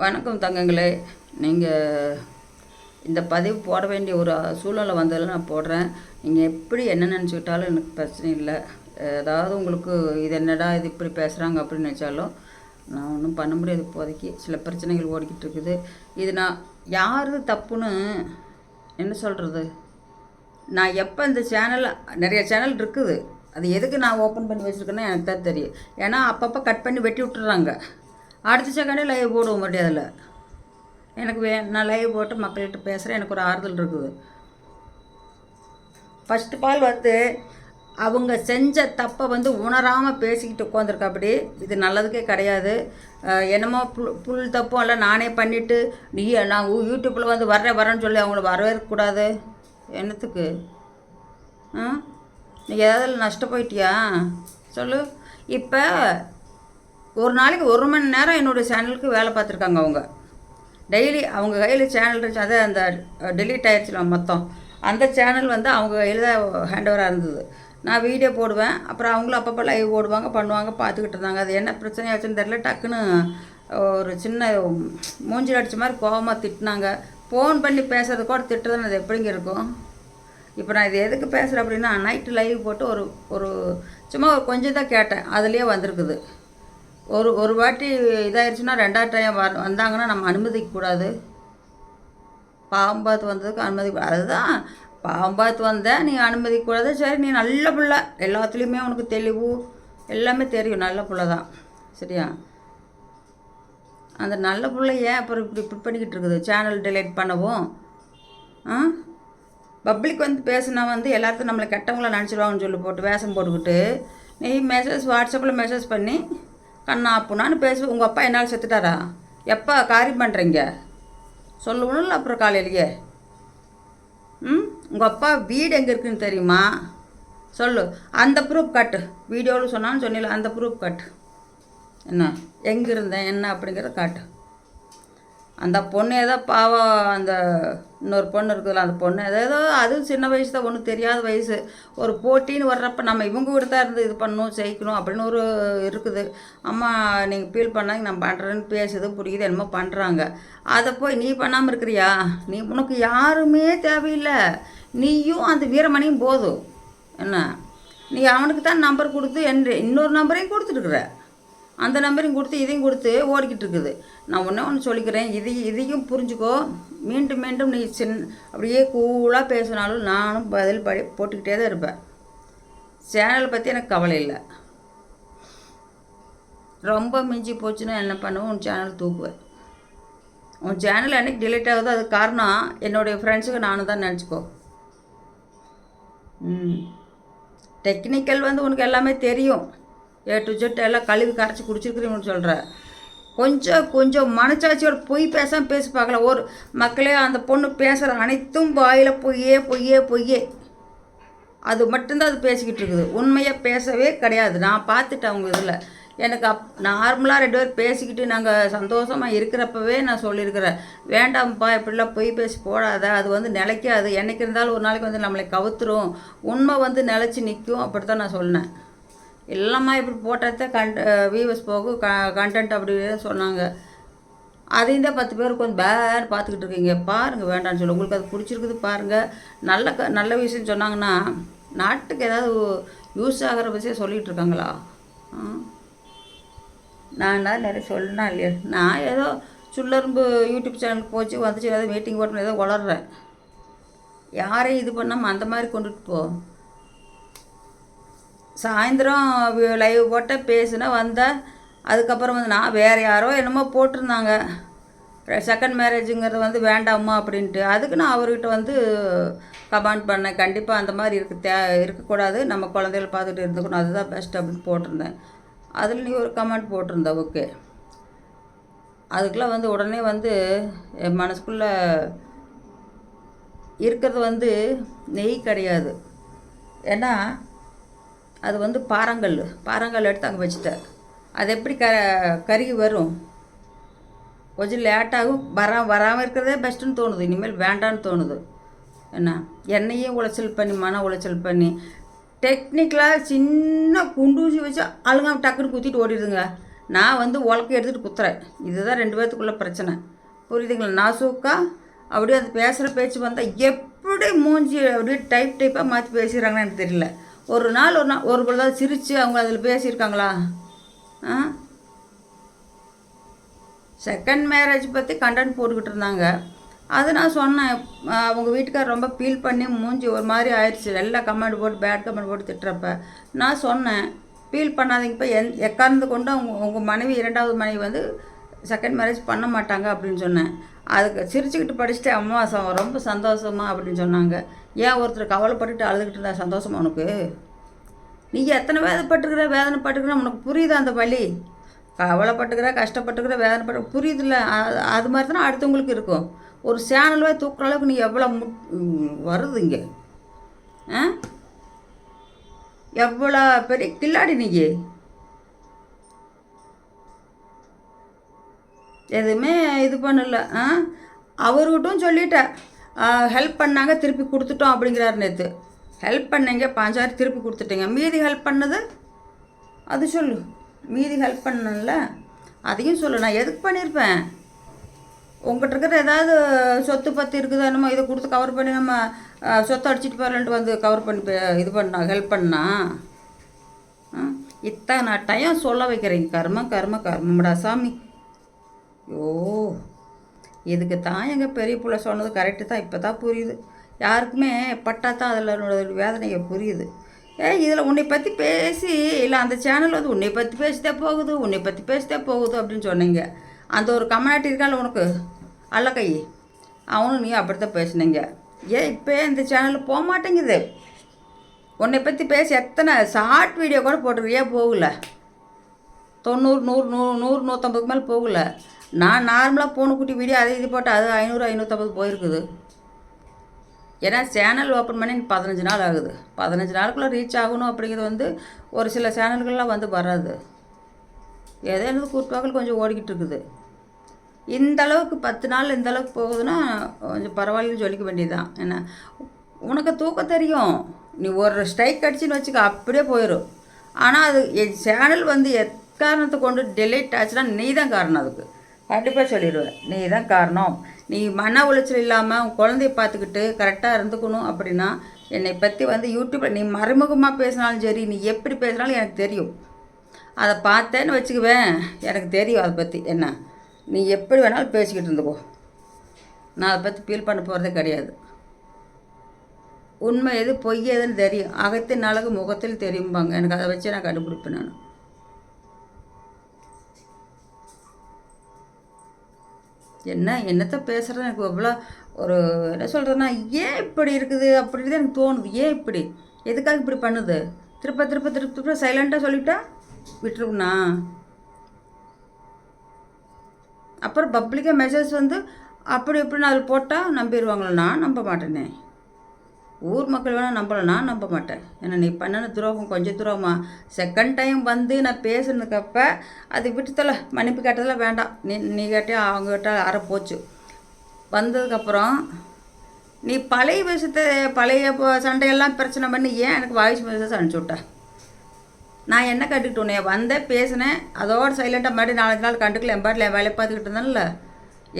வணக்கம் தங்கங்களே. நீங்கள் இந்த பதிவு போட வேண்டிய ஒரு சூழ்நிலை வந்ததில் நான் போடுறேன். நீங்கள் எப்படி என்ன நினச்சிக்கிட்டாலும் எனக்கு பிரச்சனை இல்லை. ஏதாவது உங்களுக்கு இது என்னடா இது இப்படி பேசுகிறாங்க அப்படின்னு நினச்சாலும் நான் ஒன்றும் பண்ண முடியாது இப்போதைக்கு. சில பிரச்சனைகள் ஓடிக்கிட்டு இருக்குது. இது நான் யார் தப்புன்னு என்ன சொல்கிறது நான் எப்போ இந்த சேனல் நிறைய சேனல் இருக்குது. அது எதுக்கு நான் ஓப்பன் பண்ணி வச்சுருக்கேன்னா எனக்கு தான் தெரியும். ஏன்னா அப்பப்போ கட் பண்ணி வெட்டி விட்டுறாங்க. அடுத்த செகண்டே லைவ் போடுவோம் மாட்டேன் அதில். எனக்கு வே நான் லைவ் போட்டு மக்கள்கிட்ட பேசுகிறேன் எனக்கு ஒரு ஆறுதல் இருக்குது. ஃபஸ்ட்டு பால் வந்து அவங்க செஞ்ச தப்பை வந்து உணராமல் பேசிக்கிட்டு உட்காந்துருக்காப்படி இது நல்லதுக்கே கிடையாது. என்னமோ புல் புல் தப்பும் இல்லை. நானே பண்ணிவிட்டு நீ நான் யூடியூப்பில் வந்து வர்றேன் வரேன்னு சொல்லி அவங்கள வரவே இருக்கக்கூடாது என்னத்துக்கு? ஆ? நீ ஏதாவது நஷ்டம் போயிட்டியா? சொல்லு. இப்போ ஒரு நாளைக்கு ஒரு மணி நேரம் என்னுடைய சேனலுக்கு வேலை பார்த்துருக்காங்க அவங்க. டெய்லி அவங்க கையில் சேனல் இருந்துச்சு அதை அந்த டெலீட் ஆயிடுச்சு மொத்தம். அந்த சேனல் வந்து அவங்க கையில் தான் ஹேண்ட் ஓவராக இருந்தது. நான் வீடியோ போடுவேன் அப்புறம் அவங்களும் அப்பப்போ லைவ் போடுவாங்க பண்ணுவாங்க பார்த்துக்கிட்டு இருந்தாங்க. அது என்ன பிரச்சனையாச்சுன்னு தெரில டக்குன்னு ஒரு சின்ன மூஞ்சில் அடித்த மாதிரி கோவமாக திட்டினாங்க. ஃபோன் பண்ணி பேசுறது கூட திட்டுறதுன்னு அது எப்படிங்க இருக்கும்? இப்போ நான் இது எதுக்கு பேசுகிறேன் அப்படின்னா நைட்டு லைவ் போட்டு ஒரு ஒரு சும்மா ஒரு கொஞ்சம் தான் கேட்டேன். அதுலேயே வந்திருக்குது. ஒரு ஒரு வாட்டி இதாயிருச்சுன்னா ரெண்டாவது டைம் வர வந்தாங்கன்னா நம்ம அனுமதிக்கக்கூடாது கூடாது. பாவம்பாத்து வந்ததுக்கு அனுமதி அதுதான். பாவம்பாத்து வந்தேன் நீ அனுமதிக்க கூடாது. சரி நீ நல்ல பிள்ளை. எல்லாத்துலேயுமே உனக்கு தெளிவு. எல்லாமே தெரியும். நல்ல பிள்ளை தான் சரியா? அந்த நல்ல பிள்ளை ஏன் அப்புறம் இப்படி இப்படி பண்ணிக்கிட்டு இருக்குது? சேனல் டிலேட் பண்ணவும். ஆ? பப்ளிக் வந்து பேசுனா வந்து எல்லாத்தையும் நம்மளை கெட்டவங்கள நினச்சிடுவாங்கன்னு சொல்லி போட்டு வேஷம் போட்டுக்கிட்டு நீ மெசேஜ் வாட்ஸ்அப்பில் மெசேஜ் பண்ணி கண்ணா அப்புனான்னு பேசு உங்கள் அப்பா என்னால் செத்துட்டாரா? எப்போ காரியம் பண்ணுறீங்க சொல்லணும்ல அப்புறம் காலையிலேயே. ம்? உங்கள் அப்பா வீடு எங்கே இருக்குன்னு தெரியுமா? சொல்லு. அந்த ப்ரூஃப் காட்டு. வீடியோவில் சொன்னான்னு சொன்னில அந்த ப்ரூஃப் காட்டு. என்ன? எங்கே இருந்தேன் என்ன அப்படிங்கிறத காட்டு. அந்த பொண்ணு ஏதோ பாவம் அந்த இன்னொரு பொண்ணு இருக்குதுல்ல அந்த பொண்ணு ஏதோ ஏதோ அதுவும் சின்ன வயசு தான் ஒன்றும் தெரியாத வயசு. ஒரு போட்டின்னு வர்றப்ப நம்ம இவங்க கூட தான் இருந்து இது பண்ணணும் ஜெயிக்கணும் அப்படின்னு ஒரு இருக்குது. அம்மா நீங்கள் ஃபீல் பண்ணாங்க நான் பண்ணுறேன்னு பேசுது பிடிக்குது என்னமோ பண்ணுறாங்க அதை போய் நீ பண்ணாமல் இருக்கிறியா? நீ உனக்கு யாருமே தேவையில்லை. நீயும் அந்த வீரமணியும் போதும். என்ன? நீ அவனுக்கு தான் நம்பர் கொடுத்து என் இன்னொரு நம்பரையும் கொடுத்துருக்குற அந்த நம்பரையும் கொடுத்து இதையும் கொடுத்து ஓடிக்கிட்டு இருக்குது. நான் ஒன்றே ஒன்று சொல்லிக்கிறேன். இது இதையும் புரிஞ்சுக்கோ. மீண்டும் மீண்டும் நீ சின் அப்படியே கூலாக பேசினாலும் நானும் பதில் படி போட்டுக்கிட்டே தான் இருப்பேன். சேனலை பற்றி எனக்கு கவலை இல்லை. ரொம்ப மிஞ்சி போச்சுன்னா என்ன பண்ணுவேன்? உன் சேனல் தூக்குவேன். உன் சேனல் என்னைக்கு டிலீட் ஆகுதோ அதுக்கு காரணம் என்னுடைய ஃப்ரெண்ட்ஸுக்கு நானும் தான் நினச்சிக்கோ. ம். டெக்னிக்கல் வந்து உனக்கு எல்லாமே தெரியும். ஏ டு ஜெட் எல்லாம் கழுவி கரைச்சி குடிச்சிருக்கிறீங்கன்னு சொல்கிற கொஞ்சம் கொஞ்சம் மனச்சாட்சியோட பொய் பேசாமல் பேசி பார்க்கல ஒரு மக்களே அந்த பொண்ணு பேசுகிற அனைத்தும் வாயில் பொய்யே பொய்யே பொய்யே. அது மட்டும்தான் அது பேசிக்கிட்டு இருக்குது. உண்மையாக பேசவே கிடையாது. நான் பார்த்துட்டேன் அவங்க இதில். எனக்கு அப் நார்மலாக ரெண்டு பேர் பேசிக்கிட்டு நாங்கள் சந்தோஷமாக இருக்கிறப்பவே நான் சொல்லியிருக்கிறேன். வேண்டாம்ப்பா இப்படிலாம் பொய் பேசி போடாத. அது வந்து நிலைக்காது. என்றைக்கு இருந்தாலும் ஒரு நாளைக்கு வந்து நம்மளை கவுத்துரும். உண்மை வந்து நிலச்சி நிற்கும். அப்படி தான் நான் சொன்னேன் எல்லாமே இப்படி போட்டதை கண்ட் வியூவர்ஸ் போகும் க கண்டென்ட் அப்படின்னு சொன்னாங்க. அதையும் தான் பத்து பேர் கொஞ்சம் பேர் பார்த்துக்கிட்டு இருக்கீங்க. பாருங்கள் வேண்டாம்னு சொல்லி. உங்களுக்கு அது பிடிச்சிருக்குது பாருங்கள் நல்ல க நல்ல விஷயம் சொன்னாங்கன்னா நாட்டுக்கு ஏதாவது யூஸ் ஆகிற விஷயம் சொல்லிகிட்டு இருக்காங்களா? நான் தான் நிறைய சொல்லணும் இல்லையா. நான் ஏதோ சுள்ளரும்பு யூடியூப் சேனலுக்கு போச்சு வந்துச்சு ஏதாவது மீட்டிங் போட்டோம் ஏதோ வளர்றேன் யாரையும் இது பண்ணாமல் அந்த மாதிரி கொண்டுட்டு போ. சாயந்தரம் லைவ் போட்ட பேசினா வந்தேன் அதுக்கப்புறம் வந்து நான் வேறு யாரோ என்னமோ போட்டிருந்தாங்க. செகண்ட் மேரேஜுங்கிறது வந்து வேண்டாமா அப்படின்ட்டு. அதுக்கு நான் அவர்கிட்ட வந்து கமெண்ட் பண்ணேன். கண்டிப்பாக அந்த மாதிரி இருக்க தே இருக்கக்கூடாது. நம்ம குழந்தைகளை பார்த்துட்டு இருந்துக்கணும். அதுதான் பெஸ்ட் அப்படின்னு போட்டிருந்தேன். அதில் நீ ஒரு கமெண்ட் போட்டிருந்த ஓகே. அதுக்கெலாம் வந்து உடனே வந்து என் மனசுக்குள்ளே இருக்கிறது வந்து நெய் கிடையாது. ஏன்னா அது வந்து பாறாங்கல் பாறாங்கல் எடுத்து அங்கே வச்சுட்டேன் அது எப்படி க கருகி வரும்? கொஞ்சம் லேட்டாகும் வரா வராமல் இருக்கிறதே பெஸ்ட்டுன்னு தோணுது. இனிமேல் வேண்டான்னு தோணுது. என்ன? என்னையும் உளைச்சல் பண்ணி மன உளைச்சல் பண்ணி டெக்னிக்கலாக சின்ன குண்டூசி வச்சு அழுங்க டக்குன்னு குத்திட்டு ஓடிடுதுங்க. நான் வந்து உலக்க எடுத்துகிட்டு குத்துறேன். இதுதான் ரெண்டு பேர்த்துக்குள்ள பிரச்சனை. புரியுதுங்களா? நான் சூக்கா அப்படியே அது பேசுகிற பேச்சு வந்தால் எப்படி மூஞ்சி அப்படியே டைப் டைப்பாக மாற்றி பேசிடுறாங்கன்னு எனக்கு தெரியல. ஒரு நாள் ஒரு நாள் ஒரு பொழுதாவது சிரித்து அவங்க அதில் பேசியிருக்காங்களா? ஆ? செகண்ட் மேரேஜ் பற்றி கண்டென்ட் போட்டுக்கிட்டு இருந்தாங்க. அது நான் சொன்னேன். அவங்க வீட்டுக்கார் ரொம்ப ஃபீல் பண்ணி மூஞ்சி ஒரு மாதிரி ஆயிடுச்சு. எல்லா கமெண்ட் போட்டு பேட் கமெண்ட் போட்டு திட்டுறப்ப நான் சொன்னேன். ஃபீல் பண்ணாதீங்க. இப்போ எந் எக்கார்ந்து கொண்டு அவங்க உங்கள் மனைவி இரண்டாவது மனைவி வந்து செகண்ட் மேரேஜ் பண்ண மாட்டாங்க அப்படின்னு சொன்னேன். அதுக்கு சிரிச்சுக்கிட்டு படிச்சுட்டு அம்மா ரொம்ப சந்தோஷமா அப்படின்னு சொன்னாங்க. ஏன் ஒருத்தர் கவலைப்பட்டுட்டு அழுதுகிட்டு இருந்தா சந்தோஷமா உனக்கு? நீ எத்தனை வேதப்பட்டுக்கிற வேதனைப்பட்டுக்கிற உனக்கு புரியுது அந்த வழி கவலைப்பட்டுக்கிற கஷ்டப்பட்டுக்கிற வேதனைப்பட்டு புரியுதுல்ல? அது அது மாதிரி தானே அடுத்தவங்களுக்கு இருக்கும். ஒரு சேனல்வே தூக்குற அளவுக்கு நீ எவ்வளோ மு வருது இங்கே? ஆ? எவ்வளோ பெரிய கில்லாடி நீ? எதுவுமே இது பண்ணல. ஆ? அவர்கிட்டும் சொல்லிட்டேன். ஹெல்ப் பண்ணாங்க திருப்பி கொடுத்துட்டோம் அப்படிங்கிறாரு நேற்று ஹெல்ப் பண்ணீங்க பாஞ்சாயிரம் திருப்பி கொடுத்துட்டீங்க. மீதி ஹெல்ப் பண்ணது? அது சொல்லு. மீதி ஹெல்ப் பண்ணல. அதையும் சொல்லு. நான் எதுக்கு பண்ணியிருப்பேன் உங்கள்கிட்ட இருக்கிற ஏதாவது சொத்து பத்து இருக்குதா என்னமோ இதை கொடுத்து கவர் பண்ணி நம்ம சொத்தை அடிச்சிட்டு போகலன்ட்டு வந்து கவர் பண்ணி பே- இது பண்ணா ஹெல்ப் பண்ணா? ஆ இத்தனை டைம் சொல்ல வைக்கிறீங்க. கர்ம கர்ம கர்மம்டா சாமி. ஐயோ. இதுக்கு தான் எங்கள் பெரிய பிள்ளை சொன்னது கரெக்டு தான் இப்போ தான் புரியுது. யாருக்குமே பட்டா தான் அதில் வேதனையை புரியுது. ஏ இதில் உன்னை பற்றி பேசி இல்லை அந்த சேனல் வந்து உன்னை பற்றி பேசிட்டே போகுது உன்னை பற்றி பேசிட்டே போகுது அப்படின்னு சொன்னீங்க. அந்த ஒரு கம்யூனிட்டி இருக்கால உனக்கு? அல்ல கை. அவனும் நீ அப்படித்தான் பேசுனீங்க. ஏன் இப்போ இந்த சேனலில் போக மாட்டேங்குது உன்னை பற்றி பேசி எத்தனை ஷார்ட் வீடியோ கூட போட்டுருக்கியா? போகல? தொண்ணூறு நூறு நூறு நூறு நூற்றம்பதுக்கு மேலே போகல. நான் நார்மலாக பூனைக்குட்டி வீடியோ அதை இது போட்டு அது ஐநூறு ஐநூற்றம்பது போயிருக்குது. ஏன்னா சேனல் ஓப்பன் பண்ணி பதினஞ்சு நாள் ஆகுது. பதினஞ்சு நாளுக்குள்ளே ரீச் ஆகணும் அப்படிங்கிறது வந்து ஒரு சில சேனல்கள்லாம் வந்து வராது. ஏதோ எனது கூட்டுவாக்கள் கொஞ்சம் ஓடிக்கிட்டு இருக்குது. இந்த அளவுக்கு பத்து நாள் இந்த அளவுக்கு போகுதுன்னா கொஞ்சம் பரவாயில்லன்னு சொல்லிக்க வேண்டியதுதான். என்ன உனக்கு தூக்கம் தெரியும். நீ ஒரு ஸ்ட்ரைக் அடிச்சுன்னு வச்சுக்க அப்படியே போயிடும் ஆனால் அது என் சேனல் வந்து எத் எக்காரணத்தை கொண்டு டெலீட் ஆச்சுன்னா நீ தான் காரணம் அதுக்கு. கண்டிப்பாக சொல்லிடுவேன். நீ தான் காரணம். நீ மன உளைச்சல் இல்லாமல் உன் குழந்தைய பார்த்துக்கிட்டு கரெக்டாக இருந்துக்கணும் அப்படின்னா என்னை பற்றி வந்து யூடியூப்பில் நீ மறைமுகமாக பேசினாலும் சரி நீ எப்படி பேசினாலும் எனக்கு தெரியும். அதை பார்த்தேன்னு வச்சுக்குவேன். எனக்கு தெரியும் அதை பற்றி என்ன? நீ எப்படி வேணாலும் பேசிக்கிட்டு இருந்துக்கோ. நான் அதை பற்றி ஃபீல் பண்ண போகிறதே கிடையாது. உண்மை எது பொய் எதுன்னு தெரியும். அகத்தின் அழகு முகத்தில் தெரியும்பாங்க. எனக்கு அதை வச்சு நான் கண்டுபிடிப்பேன் நான். என்ன என்னத்தை பேசுகிறது எனக்கு எவ்வளோ ஒரு என்ன சொல்கிறதுன்னா ஏன் இப்படி இருக்குது? அப்படின்னு தான் எனக்கு தோணுது. ஏன் இப்படி? எதுக்காக இப்படி பண்ணுது? திருப்ப திருப்ப திருப்ப திருப்ப சைலண்ட்டாக சொல்லிட்டா? விட்டுருக்குண்ணா அப்புறம் பப்ளிக்காக மெசேஜ் வந்து அப்படி இப்படின்னு அதில் போட்டால் நம்பிடுவாங்களா நான் நம்ப மாட்டேனே. ஊர் மக்கள் வேணால் நம்பலாம் நான் நம்ப மாட்டேன். ஏன்னா நீ பண்ணின துரோகம் கொஞ்சம் துரோகமா? செகண்ட் டைம் வந்து நான் பேசுனதுக்கப்ப அது விட்டுத்தல மன்னிப்பு கேட்டதெல்லாம் வேண்டாம். நீ நீ கேட்டே அவங்க கிட்ட அற போச்சு. வந்ததுக்கப்புறம் நீ பழைய விஷயத்தை பழைய சண்டையெல்லாம் பிரச்சனை பண்ணி ஏன் எனக்கு வாய்ஸ் மெசேஜ் அனுப்பிச்சி விட்ட? நான் என்ன கண்டுக்கிட்டு வந்தேன் பேசினேன். அதோட சைலண்ட்டாக மறுபடியும் நாலஞ்சு நாள் கண்டுக்கல என் பாட்டில் என் வேலையை பார்த்துக்கிட்டு இருந்தேன்ல.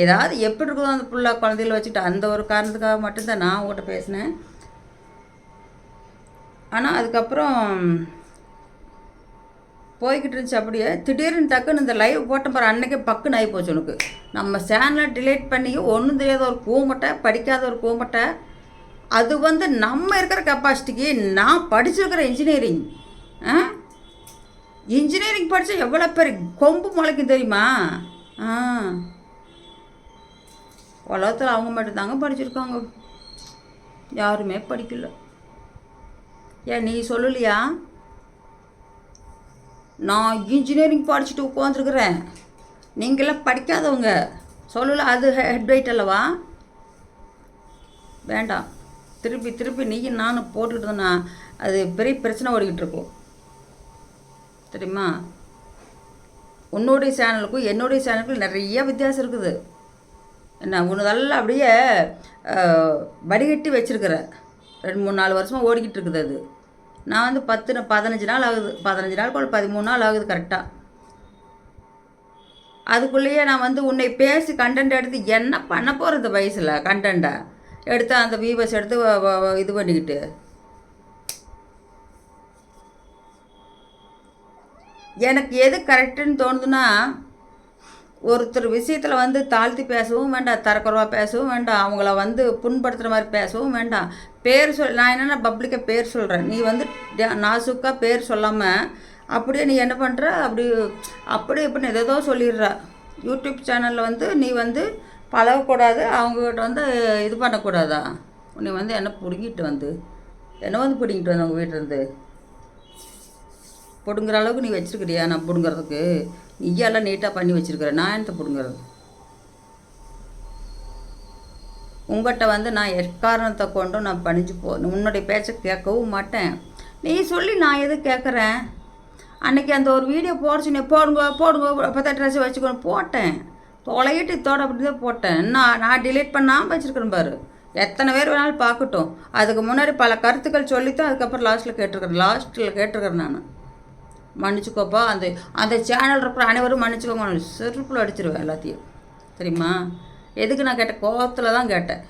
ஏதாவது எப்படி இருக்குதோ அந்த புள்ள குழந்தைகள வச்சுட்டு அந்த ஒரு காரணத்துக்காக மட்டும்தான் நான் உங்கள்கிட்ட பேசினேன். ஆனால் அதுக்கப்புறம் போய்கிட்டு இருந்துச்சு அப்படியே. திடீர்னு டக்குன்னு இந்த லைவ் போட்ட பாரு அன்னைக்கே பக்குன்னு ஆகி போச்சு உனக்கு. நம்ம சேனலை டிலேட் பண்ணி ஒன்றும் தெரியாத ஒரு கூமட்டை படிக்காத ஒரு கூமட்டை அது வந்து நம்ம இருக்கிற கெப்பாசிட்டிக்கு நான் படிச்சிருக்கிற இன்ஜினியரிங் ஆ? இன்ஜினியரிங் படித்தா எவ்வளோ பேர் கொம்பு முளைக்கும் தெரியுமா? ஆ. உலகத்தில் அவங்க மட்டும்தாங்க படிச்சிருக்காங்க. யாருமே படிக்கல. ஏன் நீ சொல்லலையா? நான் இன்ஜினியரிங் படிச்சுட்டு உட்காந்துருக்குறேன் நீங்களாம் படிக்காதவங்க. சொல்லல அது ஹெட் வெயிட் அல்லவா? வேண்டாம். திருப்பி திருப்பி நீயும் நானும் போட்டுக்கிட்டு அது பெரிய பிரச்சனை ஓடிக்கிட்டு இருக்கும். தெரியுமா? உன்னுடைய சேனலுக்கும் என்னுடைய சேனலுக்கும் நிறைய வித்தியாசம் இருக்குது. என்ன உன்னதெல்லாம் அப்படியே வடிகட்டி வச்சிருக்கிற. ரெண்டு மூணு நாலு வருஷமாக ஓடிக்கிட்டு இருக்குது அது. நான் வந்து பத்து பதினஞ்சு நாள் ஆகுது. பதினஞ்சு நாள் கூட பதிமூணு நாள் ஆகுது கரெக்டாக அதுக்குள்ளேயே நான் வந்து உன்னை பேசி கண்டென்ட் எடுத்து என்ன பண்ண போகிற இந்த வயசில் கண்டென்ட்டை எடுத்து அந்த வீவர்ஸ் எடுத்து இது பண்ணிக்கிட்டு. எனக்கு எது கரெக்டுன்னு தோணுதுன்னா ஒருத்தர் விஷயத்தில் வந்து தாழ்த்தி பேசவும் வேண்டாம் தரக்குறவாக பேசவும் வேண்டாம் அவங்கள வந்து புண்படுத்துகிற மாதிரி பேசவும் வேண்டாம். பேர் சொல் நான் என்னென்ன பப்ளிக்காக பேர் சொல்கிறேன் நீ வந்து நாசுக்காக பேர் சொல்லாமல் அப்படியே நீ என்ன பண்ணுற அப்படி அப்படி இப்படின்னு எதோ சொல்லிடுற. யூடியூப் சேனலில் வந்து நீ வந்து பழகக்கூடாது அவங்கக்கிட்ட வந்து இது பண்ணக்கூடாதா? நீ வந்து என்ன பிடுங்கிட்டு வந்து? என்ன வந்து பிடுங்கிட்டு வந்து அவங்க வீட்டிலேருந்து பிடுங்குற அளவுக்கு நீ வச்சிருக்கிறியா? நான் பிடுங்குறதுக்கு? நீயெல்லாம் நீட்டாக பண்ணி வச்சிருக்கிற. நான் என்னத்தை பிடுங்குறது? உங்கள்கிட்ட வந்து நான் எக்காரணத்தை கொண்டும் நான் பணிஞ்சு போ உன்னுடைய பேச்சை கேட்கவும் மாட்டேன். நீ சொல்லி நான் எது கேட்குறேன்? அன்னைக்கு அந்த ஒரு வீடியோ போடுச்சுனே போடுங்க போடுங்க பத்தா ட்ரெஸ் வச்சுக்கணும் போட்டேன். தொலையிட்டு தோட அப்படி தான் போட்டேன். நான் நான் டிலீட் பண்ணாமல் வச்சுருக்கிறேன் பாரு. எத்தனை பேர் வேணாலும் பார்க்கட்டும். அதுக்கு முன்னாடி பல கருத்துக்கள் சொல்லித்தான் அதுக்கப்புறம் லாஸ்ட்டில் கேட்டிருக்கிறேன். லாஸ்ட்டில் கேட்டிருக்கிறேன் நான். மன்னிச்சுக்கோப்பா. அந்த அந்த சேனல் இருக்கிற அனைவரும் மன்னிச்சுக்கோங்க செருப்பில் அடிச்சிருவேன் எல்லாத்தையும். தெரியுமா? எதுக்கு நான் கேட்டேன்? கோவத்தில் தான் கேட்டேன்.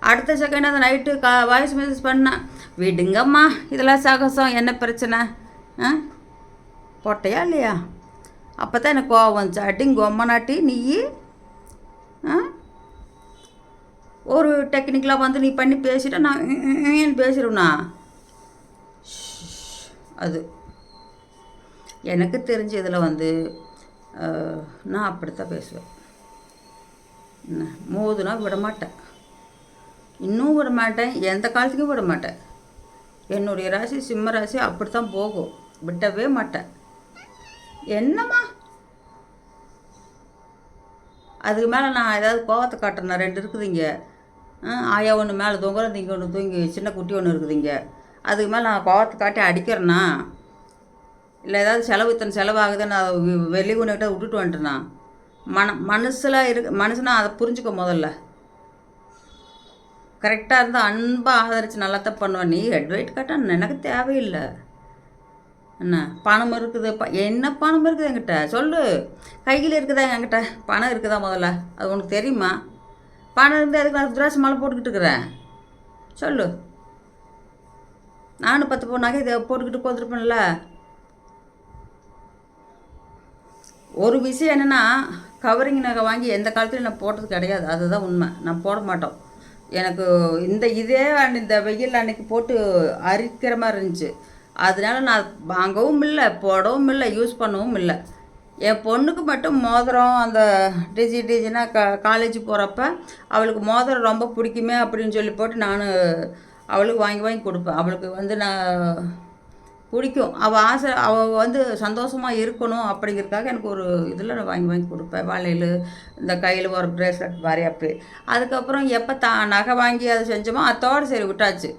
அடுத்த செகண்ட் அந்த நைட்டு கா வாய்ஸ் மெசேஜ் பண்ணேன் விடுங்கம்மா இதெல்லாம் சகசம். என்ன பிரச்சனை? ஆ? போட்டையா இல்லையா? அப்போ தான் எனக்கு கோவம் வந்துச்சு. அட்டிங் கொம்மனாட்டி நீ? ஆ? ஒரு டெக்னிக்கலாக வந்து நீ பண்ணி பேசிட்ட நான் ம், அது. எனக்கு தெரிஞ்ச இதில் வந்து நான் அப்படித்தான் பேசுவேன். என்ன மோதுனா விட மாட்டேன் இன்னும் விட மாட்டேன் எந்த காலத்துக்கும் விட மாட்டேன் என்னுடைய ராசி சிம்ம ராசி அப்படி தான் போகும். விடவே மாட்டேன். என்னம்மா? அதுக்கு மேலே நான் ஏதாவது கோவத்தை காட்டுறேன் ரெண்டு இருக்குதுங்க. இங்கே ஆயா ஒன்று மேலே தூங்குறேன் இங்கே ஒன்று தூங்கி சின்ன குட்டி ஒன்று இருக்குதுங்க. அதுக்கு மேலே நான் கோவத்தை காட்டி அடிக்கிறேன்னா இல்லை ஏதாவது செலவு இத்தனை செலவாகுது நான் வெளியே கொண்டுகிட்ட விட்டுட்டு வந்துட்டேனா மன மனசில் இருக்கு மனசுனா அதை புரிஞ்சுக்க முதல்ல. கரெக்டாக இருந்தால் அன்பாக ஆதரித்து நல்லா தான் பண்ணுவேன் நீ ஹெட்வைட் வெயிட் எனக்கு தேவையில்லை. என்ன? பணம் இருக்குது. ப என்ன பணம் இருக்குது என்கிட்ட? சொல்லு. கையில் இருக்குதா என்கிட்ட? பணம் இருக்குதா முதல்ல? அது உனக்கு தெரியுமா? பணம் இருந்தால் அதுக்கு நான் துராசி மாலை போட்டுக்கிட்டு இருக்கிறேன்? சொல்லு. நானும் பத்து பவுன் நகை இதை போட்டுக்கிட்டு போத்துருப்பேன்ல ஒரு விஷயம் என்னென்னா கவரிங் நகை வாங்கி எந்த காலத்துலையும் நான் போட்டது கிடையாது. அதுதான் உண்மை. நான் போட மாட்டோம். எனக்கு இந்த இதே இந்த வெயில் அன்னைக்கு போட்டு அரிக்கிற மாதிரி இருந்துச்சு. அதனால நான் வாங்கவும் இல்லை போடவும் இல்லை யூஸ் பண்ணவும் இல்லை. என் பொண்ணுக்கு மட்டும் மோதிரம் அந்த டிஜி டிஜினா க காலேஜ் போகிறப்ப அவளுக்கு மோதிரம் ரொம்ப பிடிக்குமே அப்படின்னு சொல்லி போட்டு நான் அவளுக்கு வாங்கி வாங்கி கொடுப்பேன். அவளுக்கு வந்து நான் பிடிக்கும். அவள் ஆசை அவள் வந்து சந்தோஷமாக இருக்கணும் அப்படிங்கிறதுக்காக எனக்கு ஒரு இதில் நான் வாங்கி வாங்கி கொடுப்பேன். வளையல் இந்த கையில் ஒரு ப்ரேஸ்லெட் மாதிரி அப்படி. அதுக்கப்புறம் எப்போ தா நகை வாங்கி அதை செஞ்சோமோ அத்தோடு சரி விட்டாச்சு.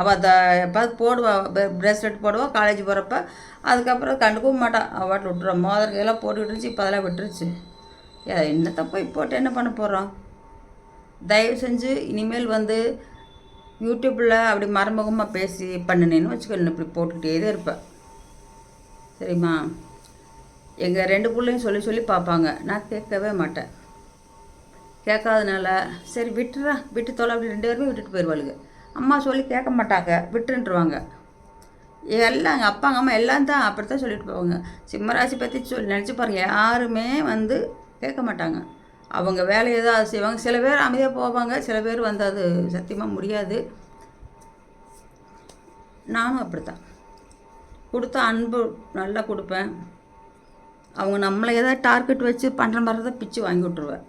அவள் அதை எப்பாவது போடுவாள் ப்ரேஸ்லெட் போடுவாள் காலேஜ் போகிறப்ப அதுக்கப்புறம் கண்டுக்கவும் மாட்டான் அவள் விட்டுறோம் விட்டுருவா மோதிரம் போட்டுக்கிட்டு இருந்துச்சு இப்போ அதெல்லாம் விட்டுருச்சு. ஏ என்னத்தை போய் போட்டு என்ன பண்ண போகிறோம் தயவு செஞ்சு இனிமேல் வந்து யூடியூப்பில் அப்படி மறைமுகமாக பேசி பண்ணினேன்னு வச்சுக்கணும் இப்படி போட்டுக்கிட்டே தான் இருப்பேன். சரிம்மா? எங்கள் ரெண்டு பிள்ளையும் சொல்லி சொல்லி பார்ப்பாங்க. நான் கேட்கவே மாட்டேன். கேட்காதனால சரி விட்டுறா. விட்டு தொலை அப்படி ரெண்டு பேருமே விட்டுட்டு போயிடுவாளுங்க அம்மா சொல்லி கேட்க மாட்டாங்க. விட்டுருவாங்க எல்லாம் எங்கள் அப்பா அம்மா எல்லாம் தான் அப்படி தான் சொல்லிட்டு போவாங்க. சிம்மராசி பற்றி சொல்லி நினச்சி பாருங்கள் யாருமே வந்து கேட்க மாட்டாங்க. அவங்க வேலையை தான் செய்வாங்க. சில பேர் அமைதியாக போவாங்க சில பேர் வந்து அது சத்தியமாக முடியாது. நானும் அப்படித்தான். கொடுத்த அன்பு நல்லா கொடுப்பேன். அவங்க நம்மளை ஏதாவது டார்கெட் வச்சு பண்ணுற மாதிரி தான் பிச்சு வாங்கி விட்ருவேன்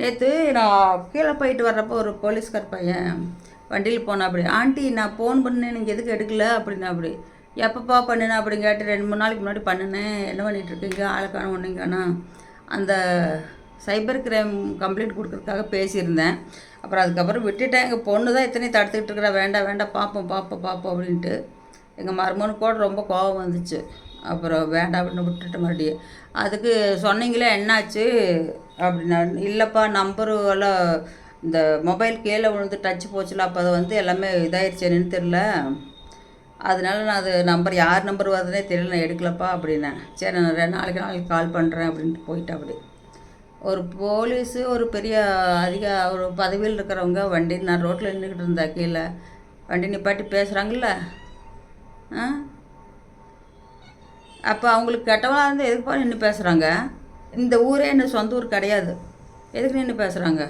நேற்று நான் கீழே போயிட்டு வர்றப்போ ஒரு போலீஸ்கார் பையன் வண்டியில் போனேன் அப்படி. ஆண்டி நான் ஃபோன் பண்ணேன் நீங்கள் எதுக்கு எடுக்கல? அப்படின்னா அப்படி. எப்பப்பா பண்ணினேன் அப்படின்னு கேட்டு ரெண்டு மூணு நாளைக்கு முன்னாடி பண்ணினேன். என்ன பண்ணிகிட்ருக்கீங்க ஆளுக்கான ஒன்றுங்கானா அந்த சைபர் கிரைம் கம்ப்ளைண்ட் கொடுக்கறதுக்காக பேசியிருந்தேன். அப்புறம் அதுக்கப்புறம் விட்டுட்டேன். எங்கள் பொண்ணு தான் இத்தனையும் தடுத்துக்கிட்டு இருக்கிறா வேண்டாம் வேண்டாம் பார்ப்போம் பார்ப்போம் பார்ப்போம் அப்படின்ட்டு. எங்கள் மருமனுக்கு கூட ரொம்ப கோபம் வந்துச்சு. அப்புறம் வேண்டாம் அப்படின்னு விட்டுட்டு மறுபடியும். அதுக்கு சொன்னீங்களே என்னாச்சு? அப்படின்னா இல்லைப்பா நம்பரு எல்லாம் இந்த மொபைல் கீழே விழுந்து டச் போச்சுல அப்போ அது வந்து எல்லாமே இதாயிருச்சு. என்னன்னு தெரில அதனால நான் அது நம்பர் யார் நம்பர் வருதுன்னே தெரியல. நான் எடுக்கலப்பா அப்படின்னேன். சரி நான் ரெண்டு நாளைக்கு நாளைக்கு கால் பண்ணுறேன் அப்படின்ட்டு போயிட்டேன் அப்படி. ஒரு போலீஸு ஒரு பெரிய அதிக ஒரு பதவியில் இருக்கிறவங்க வண்டி நான் ரோட்டில் நின்றுக்கிட்டு இருந்தா கீழே வண்டி நிப்பாட்டி பேசுகிறாங்கல்ல ஆ? அப்போ அவங்களுக்கு கெட்டவளாக இருந்து எதுக்குப்பா நின்று பேசுகிறாங்க இந்த ஊரே என்ன சொந்த ஊர் கிடையாது. எதுக்கு நின்று பேசுகிறாங்க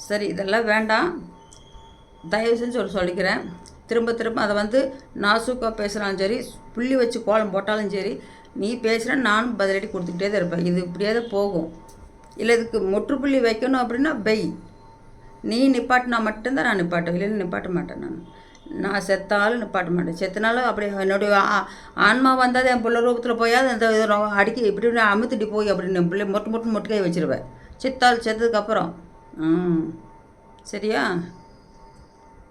சரி இதெல்லாம் வேண்டாம். தயவு செஞ்சு ஒரு சொல்லிக்கிறேன். திரும்ப திரும்ப அதை வந்து நாசுக்காக பேசுகிறாலும் சரி புள்ளி வச்சு கோலம் போட்டாலும் சரி நீ பேசுகிற நானும் பதிலடி கொடுத்துக்கிட்டே தான் இருப்பேன். இது இப்படியே தான் போகும். இல்லை இதுக்கு முற்றுப்புள்ளி வைக்கணும் அப்படின்னா பெய். நீ நிப்பாட்டினா மட்டும்தான் நான் நிப்பாட்டேன் இல்லைன்னு நிப்பாட்ட மாட்டேன் நான். நான் செத்தாலும் நிப்பாட்ட மாட்டேன். செத்தனாலும் அப்படி என்னுடைய ஆ- ஆன்மா வந்தால் என் பிள்ளை ரூபத்தில் போயாவது அந்த அடிக்க இப்படி இப்படி போய் அப்படின்னு என் பிள்ளை மொட்டு மொட்டு மொட்டுக்கே வச்சுருவேன். செத்தால் செத்ததுக்கப்புறம் ம். சரியா?